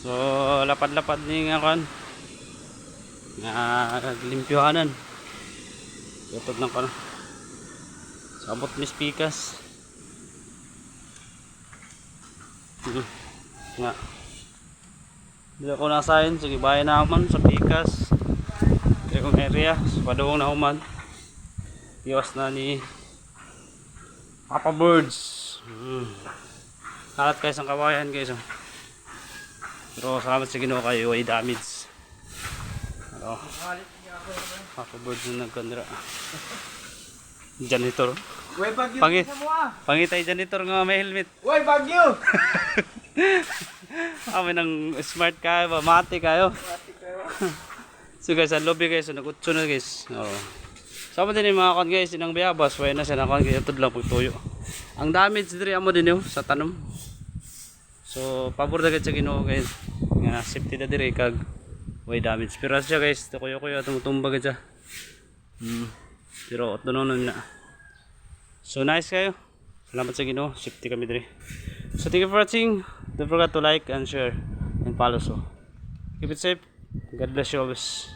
So, lapad-lapad ni nga kan. Nga limpyohanan. Yatod ng kan. Sabot ni spikas. Hmm. Nga. Dito ko nasayin, sige bayan naman sa pikas. Dito kong area, sa padawang na human. Iwas na ni Papa Birds. Hmm. Kalat kayo sa kawayan guys. Oh. Pero salamat sa ginoo kayo, ay damage. Ano? Papa Birds na nagkandra. Janitor. Uy, bagyo Pangit. sa mga. Pangitay janitor nga may helmet. Uy, bagyo! Amin ng smart kayo, ba? mati kayo. so guys, ang lobby guys, so nagutso na guys. Oo. Sama din yung mga kon guys, inang biyabas, way na siya na kon kaya lang pagtuyo. Ang damage diri amo din yun sa tanom. So, pabor na sa ginoo guys. Nga safety na diri kag way damage. Pero siya guys, kuyo kuyo tumutumba gid siya. Hmm. Pero tununon na. So nice kayo. Salamat sa ginoo, safety kami diri. So thank you for watching. Don't forget to like and share and follow so. Keep it safe. God bless you always.